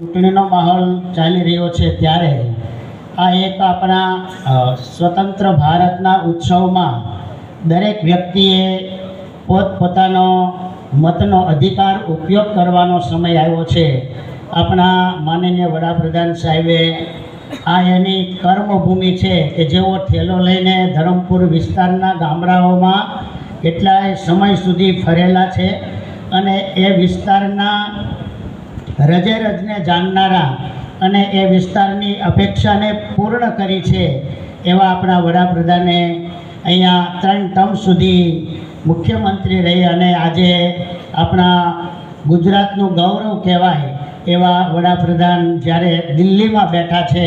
ચૂંટણીનો માહોલ ચાલી રહ્યો છે ત્યારે આ એક આપણા સ્વતંત્ર ભારતના ઉત્સવમાં દરેક વ્યક્તિએ પોતપોતાનો મતનો અધિકાર ઉપયોગ કરવાનો સમય આવ્યો છે. આપણા માનનીય વડાપ્રધાન સાહેબે આ એની કર્મભૂમિ છે કે જેઓ ઠેલો લઈને ધરમપુર વિસ્તારના ગામડાઓમાં કેટલાય સમય સુધી ફરેલા છે અને એ વિસ્તારના રજે રજને જાણનારા અને એ વિસ્તારની અપેક્ષાને પૂર્ણ કરી છે એવા આપણા વડાપ્રધાને અહીંયા ત્રણ ટર્મ સુધી મુખ્યમંત્રી રહી અને આજે આપણા ગુજરાતનું ગૌરવ કહેવાય એવા વડાપ્રધાન જ્યારે દિલ્હીમાં બેઠા છે,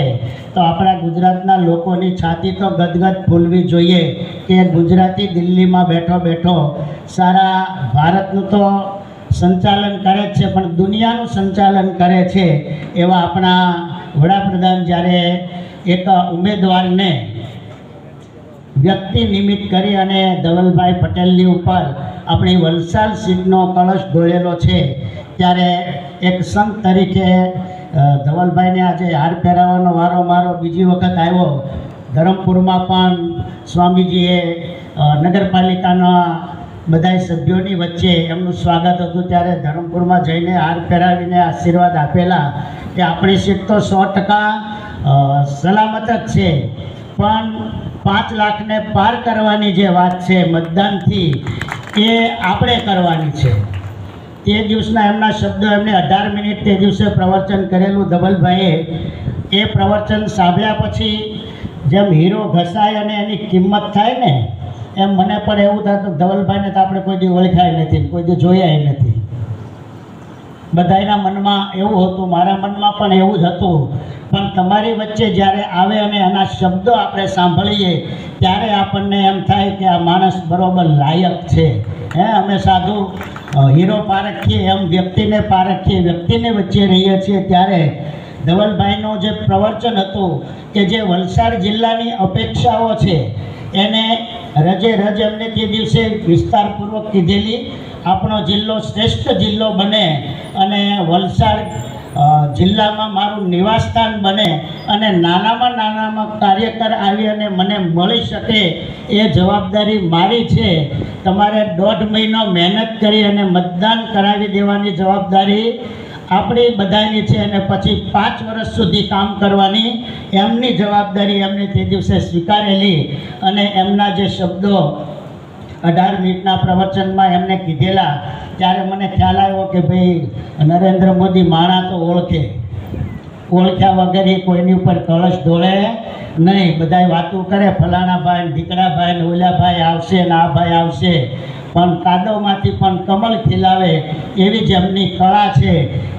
તો આપણા ગુજરાતના લોકોની છાતી તો ગદગદ ફૂલવી જોઈએ કે ગુજરાતી દિલ્હીમાં બેઠો બેઠો સારા ભારતનું તો સંચાલન કરે છે, પણ દુનિયાનું સંચાલન કરે છે, એવા આપણા વડાપ્રધાન જ્યારે એક ઉમેદવારને વ્યક્તિ નિમિત્ત કરી અને ધવલભાઈ પટેલની ઉપર આપણી વલસાડ સીટનો કળશ ઢોળેલો છે, ત્યારે એક સંત તરીકે ધવલભાઈને આજે હાર પહેરાવવાનો વારો મારો બીજી વખત આવ્યો. ધરમપુરમાં પણ સ્વામીજીએ નગરપાલિકાના બધા સભ્યોની વચ્ચે એમનું સ્વાગત હતું ત્યારે ધરમપુરમાં જઈને હાર પહેરાવીને આશીર્વાદ આપેલા કે આપણી સીટ તો સો ટકા સલામત જ છે. પણ પાંચ લાખને પાર કરવાની જે વાત છે મતદાનથી એ આપણે કરવાની છે. તે દિવસના એમના શબ્દો એમને અઢાર મિનિટ તે દિવસે પ્રવચન કરેલું ધવલભાઈએ. એ પ્રવચન સાંભળ્યા પછી જેમ હીરો ઘસાય અને એની કિંમત થાય ને એમ મને પણ એવું થતું ધવલભાઈને તો આપણે કોઈ દી ઓળખાય નથી કોઈ દી જોયા નથી. બધાના મનમાં એવું હતું, મારા મનમાં પણ એવું જ હતું. પણ તમારી વચ્ચે જ્યારે આવે અને એના શબ્દો આપણે સાંભળીએ, ત્યારે આપણને એમ થાય કે આ માણસ બરોબર લાયક છે. હે, અમે સાધુ હીરો પારખીએ એમ વ્યક્તિને પારખીએ વ્યક્તિને વચ્ચે રહીએ છીએ ત્યારે ધવલભાઈનું જે પ્રવચન હતું કે જે વલસાડ જિલ્લાની અપેક્ષાઓ છે, એને રજે રજ અમને તે દિવસે વિસ્તારપૂર્વક કીધેલી. આપણો જિલ્લો શ્રેષ્ઠ જિલ્લો બને અને વલસાડ જિલ્લામાં મારું નિવાસસ્થાન બને અને નાનામાં નાનામાં કાર્યકર આવી અને મને મળી શકે એ જવાબદારી મારી છે. તમારે દોઢ મહિનો મહેનત કરી અને મતદાન કરાવી દેવાની જવાબદારી આપણી બધાની છે અને પછી પાંચ વર્ષ સુધી કામ કરવાની એમની જવાબદારી એમને તે દિવસે સ્વીકારેલી અને એમના જે શબ્દો અઢાર મિનિટના પ્રવચનમાં એમને કીધેલા, ત્યારે મને ખ્યાલ આવ્યો કે ભાઈ, નરેન્દ્ર મોદી માણા તો ઓળખે. ઓળખ્યા વગર એ કોઈની ઉપર કળશ ઢોળે નહીં. બધાય વાતો કરે ફલાણા ભાઈ દીકરા ભાઈ ઓલા ભાઈ આવશે ને આ ભાઈ આવશે. પણ કાદવમાંથી પણ કમળ ખીલાવે એવી જ એમની કળા છે.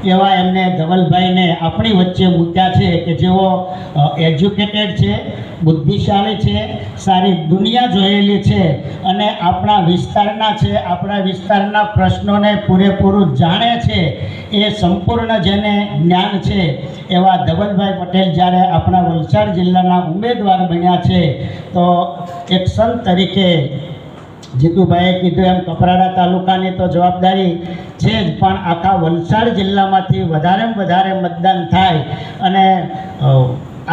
એવા એમને ધવલભાઈને આપણી વચ્ચે મૂક્યા છે કે જેઓ એજ્યુકેટેડ છે, બુદ્ધિશાળી છે, સારી દુનિયા જોયેલી છે અને આપણા વિસ્તારના છે, આપણા વિસ્તારના પ્રશ્નોને પૂરેપૂરું જાણે છે. એ સંપૂર્ણ જેને જ્ઞાન છે. એવા ધવલભાઈ પટેલ જ્યારે આપણા વલસાડ જિલ્લાના ઉમેદવાર બન્યા છે, તો એક સંત તરીકે જીતુભાઈએ કીધું એમ, કપરાડા તાલુકાની તો જવાબદારી છે જ, પણ આખા વલસાડ જિલ્લામાંથી વધારેમાં વધારે મતદાન થાય અને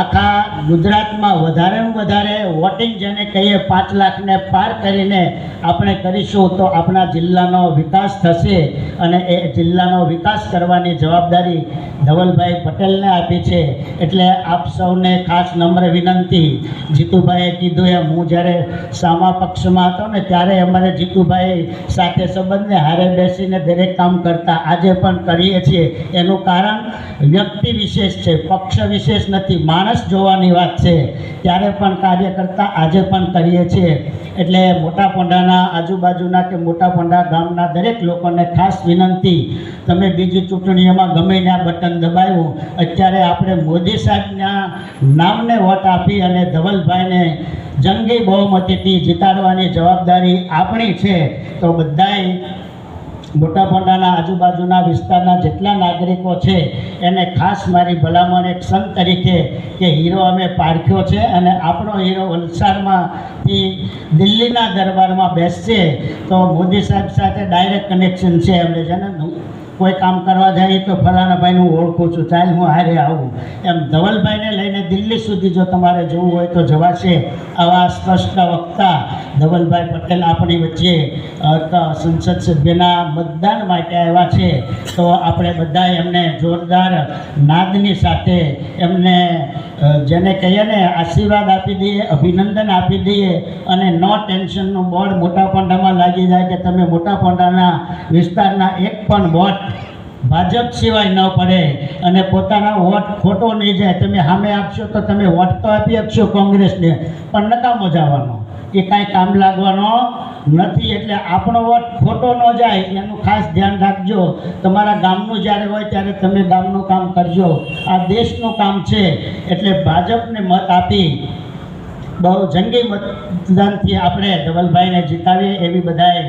આખા ગુજરાતમાં વધારેમાં વધારે વોટિંગ જેને કહીએ પાંચ લાખને પાર કરીને આપણે કરીશું તો આપણા જિલ્લાનો વિકાસ થશે અને એ જિલ્લાનો વિકાસ કરવાની જવાબદારી ધવલભાઈ પટેલને આપી છે. એટલે આપ સૌને ખાસ નમ્ર વિનંતી. જીતુભાઈએ કીધું એમ, હું જ્યારે સામા પક્ષમાં હતો ને ત્યારે અમારે જીતુભાઈ સાથે સંબંધને હારે બેસીને દરેક કામ કરતા. આજે પણ કરીએ છીએ. એનું કારણ વ્યક્તિ વિશેષ છે, પક્ષ વિશેષ નથી, માણસ જોવાની વાત છે. ત્યારે પણ કાર્ય કરતા આજે પણ કરીએ છીએ. એટલે મોટા પોંડાના આજુબાજુના કે મોટા પોંડા ગામના દરેક લોકોને ખાસ વિનંતી, તમે બીજી ચૂંટણીઓમાં ગમે ત્યાં બટન દબાવ્યું અત્યારે આપણે મોદી સાહેબના નામને વોટ આપી અને ધવલભાઈને જંગી બહુમતીથી જીતાડવાની જવાબદારી આપણી છે. તો બધાય મોટા આજુબાજુના વિસ્તારના જેટલા નાગરિકો છે, એને ખાસ મારી ભલામણ એક સંત તરીકે કે હીરો અમે પારખ્યો છે અને આપણો હીરો વલસાડમાંથી દિલ્હીના દરબારમાં બેસશે તો મોદી સાહેબ સાથે ડાયરેક્ટ કનેક્શન છે એમને છે ને? કોઈ કામ કરવા જાય તો ફલાણાભાઈ હું ઓળખું છું. ચાલ, હું હારે આવું. એમ ધવલભાઈને લઈને દિલ્હી સુધી જો તમારે જવું હોય તો જવાશે. આવા સ્પષ્ટ વક્તા ધવલભાઈ પટેલ આપણી વચ્ચે સંસદ સભ્યના મતદાન માટે આવ્યા છે. તો આપણે બધા એમને જોરદાર નાદની સાથે એમને જેને કહીએ ને, આશીર્વાદ આપી દઈએ, અભિનંદન આપી દઈએ અને નો ટેન્શનનું બોર્ડ મોટા પોંડામાં લાગી જાય કે તમે મોટા પોંડાના વિસ્તારના એક પણ વોટ ભાજપ સિવાય ન પડે અને પોતાના વોટ ખોટો નહીં જાય. તમે સામે આપશો તો તમે વોટ તો આપી આપશો કોંગ્રેસને. પણ નકામો જવાનો એ કાંઈ કામ લાગવાનો નથી એટલે આપણો વોટ ખોટો ન જાય, એનું ખાસ ધ્યાન રાખજો. તમારા ગામનું જ્યારે હોય ત્યારે તમે ગામનું કામ કરજો. આ દેશનું કામ છે એટલે ભાજપને મત આપી બહુ જંગી મતદાનથી આપણે ધવલભાઈને જીતાવીએ એવી બધાએ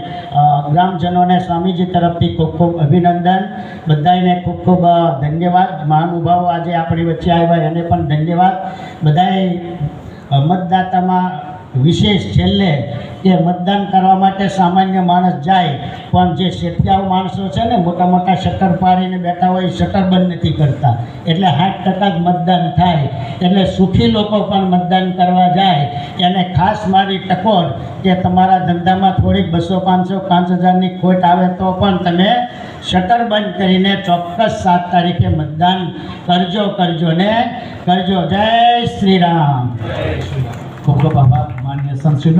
ગ્રામજનોને સ્વામીજી તરફથી ખૂબ ખૂબ અભિનંદન. બધાને ખૂબ ખૂબ ધન્યવાદ. મહાનુભાવો આજે આપણી વચ્ચે આવ્યા, એને પણ ધન્યવાદ. બધાએ મતદાતામાં વિશેષ છેલ્લે કે મતદાન કરવા માટે સામાન્ય માણસ જાય, પણ જે શેઠિયાઓ માણસો છે ને, મોટા મોટા શટર પાડીને બેઠા હોય, એ શટર બંધ નથી કરતા. એટલે સાઠ ટકા જ મતદાન થાય. એટલે સુખી લોકો પણ મતદાન કરવા જાય. એને ખાસ મારી ટકોર કે તમારા ધંધામાં થોડીક બસો, પાંચસો, પાંચ હજારની ખોટ આવે તો પણ તમે શટર બંધ કરીને ચોક્કસ સાત તારીખે મતદાન કરજો કરજો ને, કરજો. જય શ્રી રામ. ખૂબ ખૂબ આભાર. ಹಾಗೆ ಸನ್ಸ್ಕ್ರೀನು